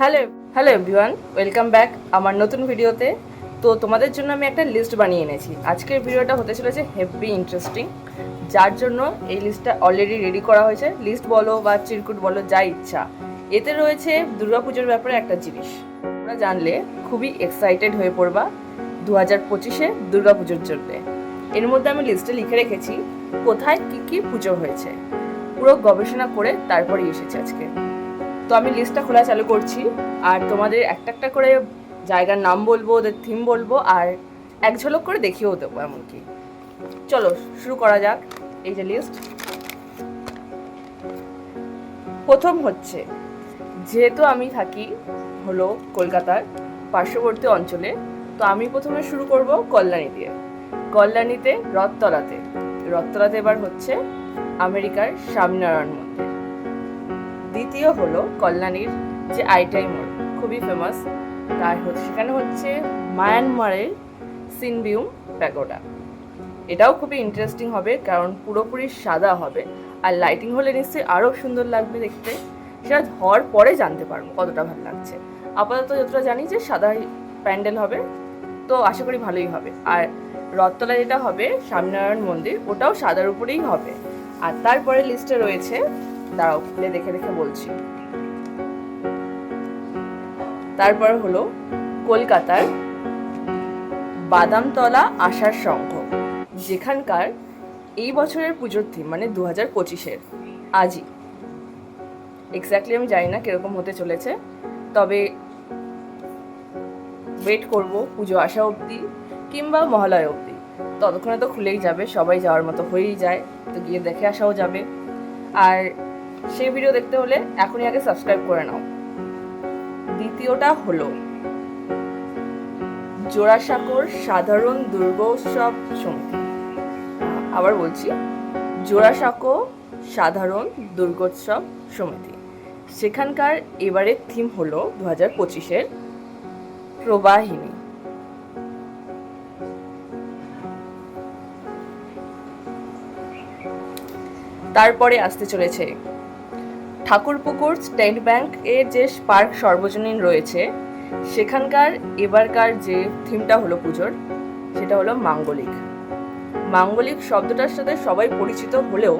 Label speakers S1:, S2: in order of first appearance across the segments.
S1: Hello hello everyone welcome back আমার নতুন ভিডিওতে। তো তোমাদের জন্য আমি একটা লিস্ট বানিয়ে এনেছি। আজকের ভিডিওটা হতে চলেছে হেভি ইন্টারেস্টিং যার জন্য এই লিস্টটা অলরেডি রেডি করা হয়েছে। লিস্ট বলো বা চিরকুট বলো, যা ইচ্ছা। এতে রয়েছে দুর্গাপুজোর ব্যাপারে একটা জিনিস। তোমরা জানলে খুবই এক্সাইটেড হয়ে পড়বা দু হাজার পঁচিশে দুর্গাপুজোর জন্য। এর মধ্যে আমি লিস্টে লিখে রেখেছি কোথায় কি কি পুজো হয়েছে। পুরো গবেষণা করে তারপরে এসেছে আজকে। তো আমি লিস্টটা খোলা চালু করছি। আর তোমাদের একটা একটা করে জায়গার নাম বলব, ওদের থিম বলব, আর এক ঝলক করে দেখিয়েও দেবো এমনকি। চলো, শুরু করা যাক। এই যে লিস্ট প্রথম হচ্ছে, যেহেতু আমি থাকি হলো কলকাতার পার্শ্ববর্তী অঞ্চলে, তো আমি প্রথমে শুরু করব কল্যাণী দিয়ে। কল্যাণীতে রথতলাতে। রথতলাতে এবার হচ্ছে আমেরিকার স্বামীনারায়ণ মন্দির। দ্বিতীয় হলো কল্যাণীর যে আইটাই মোড় খুবই ফেমাস তার হচ্ছে, সেখানে হচ্ছে মায়ানমারের সিনবিউম প্যাগোডা। এটাও খুবই ইন্টারেস্টিং হবে, কারণ পুরোপুরি সাদা হবে। আর লাইটিং হলে নিশ্চয়ই আরও সুন্দর লাগবে দেখতে। সেটা হওয়ার পরে জানতে পারব কতটা ভালো লাগছে। আপাতত যতটা জানি যে সাদা প্যান্ডেল হবে, তো আশা করি ভালোই হবে। আর রথতলা যেটা হবে, স্বামীনারায়ণ মন্দির, ওটাও সাদার উপরেই হবে। আর তারপরে লিস্টে রয়েছে দাঁড়াও, খুলে দেখে দেখে বলছি। তারপর হলো কলকাতার বাদামতলা আশার সংঘ, যেখানকার এই বছরের পুজোর থিম মানে দু হাজার পঁচিশের, আজই। এক্স্যাক্টলি আমি জানি না কীরকম হতে চলেছে, তবে ওয়েট করব পুজো আসা অবধি কিংবা মহালয়া অবধি। ততক্ষণে তো খুলেই যাবে, সবাই যাওয়ার মতো হয়েই যায়, তো গিয়ে দেখে আসাও যাবে। আর সেই ভিডিও দেখতে হলে এখনই আগে সাবস্ক্রাইব করে নাও। দ্বিতীয়টা হলো, জোড়াসাঁকোর সাধারণ দুর্গোৎসব সমিতি আবার বলছি, জোড়াসাঁকো সাধারণ দুর্গোৎসব সমিতি। সেখানকার এবারের থিম হলো দু হাজার পঁচিশের প্রবাহিনী। তারপরে আসতে চলেছে ঠাকুরপুকুর স্টেট ব্যাংক এর যে পার্ক সর্বজনীন রয়েছে, সেখানকার এবারকার যে থিমটা হলো পুজোর, সেটা হলো মাঙ্গলিক। মাঙ্গলিক শব্দটার সাথে সবাই পরিচিত হলেও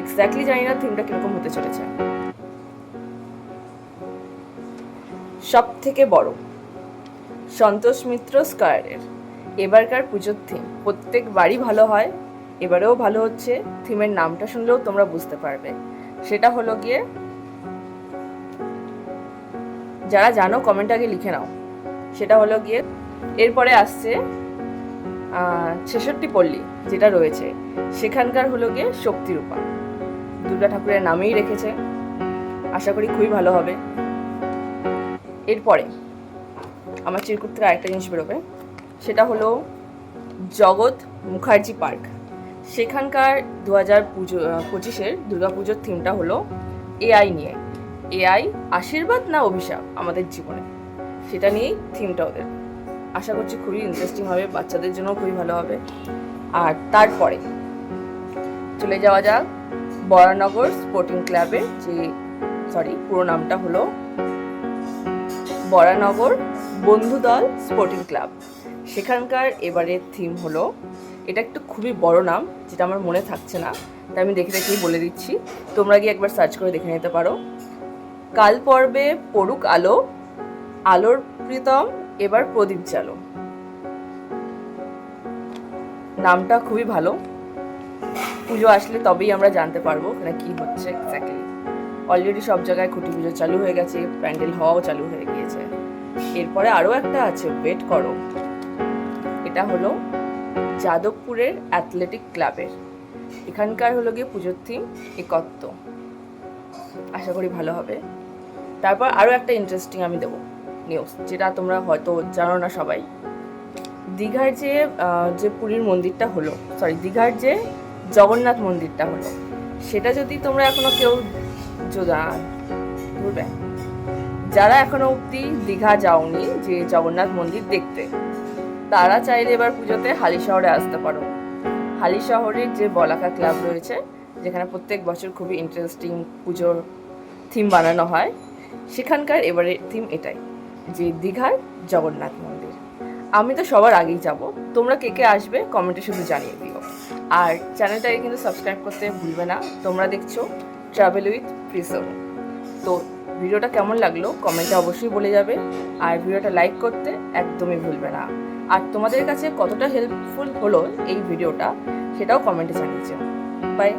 S1: এক্স্যাক্টলি জানি না থিমটা কীরকম হতে চলেছে। সব থেকে বড়, সন্তোষ মিত্র স্কয়ারের এবারকার পুজোর থিম। প্রত্যেক বাড়ি ভালো হয়, এবারেও ভালো হচ্ছে, থিমের নামটা শুনলেও তোমরা বুঝতে পারবে। সেটা হলো গিয়ে যারা জানো কমেন্ট আগে লিখে নাও। সেটা হলো গিয়ে এরপরে আসছে ছেষট্টি পল্লী যেটা রয়েছে। সেখানকার হলো গিয়ে শক্তিরূপা। দুর্গা ঠাকুরের নামেই রেখেছে। আশা করি খুবই ভালো হবে। এরপরে আমার চিরকুট থেকে আরেকটা জিনিস বেরোবে। সেটা হলো জগৎ মুখার্জি পার্ক। সেখানকার দু হাজার পুজো পঁচিশের দুর্গাপুজোর থিমটা হলো এআই নিয়ে। এআই আশীর্বাদ না অভিশাপ আমাদের জীবনে? সেটা নিয়েই থিমটা ওদের। আশা করছি খুবই ইন্টারেস্টিং হবে, বাচ্চাদের জন্য খুবই ভালো হবে। আর তারপরে চলে যাওয়া যাক বরানগর স্পোর্টিং ক্লাবের যে সরি পুরো নামটা হলো বরানগর বন্ধুদল স্পোর্টিং ক্লাব সেখানকার এবারের থিম হলো এটা একটু খুবই বড় নাম, যেটা আমার মনে থাকছে না। তাই আমি দেখে দেখেই বলে দিচ্ছি। তোমরা গিয়ে একবার সার্চ করে দেখে নিতে পারো। কাল পর্বে পড়ুক আলো, আলোর প্রীতম, এবার প্রদীপ জালো নামটা খুবই ভালো। পুজো আসলে তবেই আমরা জানতে পারব এখানে কি হচ্ছে এক্স্যাক্টলি অলরেডি সব জায়গায় খুঁটি পুজো চালু হয়ে গেছে, প্যান্ডেল হওয়াও চালু হয়ে গিয়েছে। এরপরে আরও একটা আছে ওয়েট করো। এটা হলো যাদবপুরের অ্যাথলেটিক ক্লাবের। এখানকার হলো গিয়ে পুজোর থিম একত্ব। আশা করি ভালো হবে। তারপর আরও একটা ইন্টারেস্টিং আমি দেবো নিউজ যেটা তোমরা হয়তো জানো না সবাই। দীঘার যে যে পুরীর মন্দিরটা হলো সরি দীঘার যে জগন্নাথ মন্দিরটা হলো, সেটা যদি তোমরা এখনও কেউ যোদা- ধরবে যারা এখনও অবধি দীঘা যাওনি, যে জগন্নাথ মন্দির দেখতে তারা চাইলে এবার পুজোতে হালি শহরে আসতে পারো। হালি শহরের যে বলাকা ক্লাব রয়েছে, যেখানে প্রত্যেক বছর খুবই ইন্টারেস্টিং পুজোর থিম বানানো হয়, সেখানকার এবারে থিম এটাই, যে দীঘার জগন্নাথ মন্দির। আমি তো সবার আগেই যাব, তোমরা কে কে আসবে কমেন্টে শুধু জানিয়ে দিও। আর চ্যানেলটাকে কিন্তু সাবস্ক্রাইব করতে ভুলবে না, তোমরা দেখছ ট্রাভেল উইথ প্রিজম তো ভিডিওটা কেমন লাগল কমেন্টে অবশ্যই বলে যাবে, আর ভিডিওটা লাইক করতে একদমই ভুলবে না। আর তোমাদের কাছে কতটা হেল্পফুল হলো এই ভিডিওটা সেটাও কমেন্টে জানিয়েছে বাই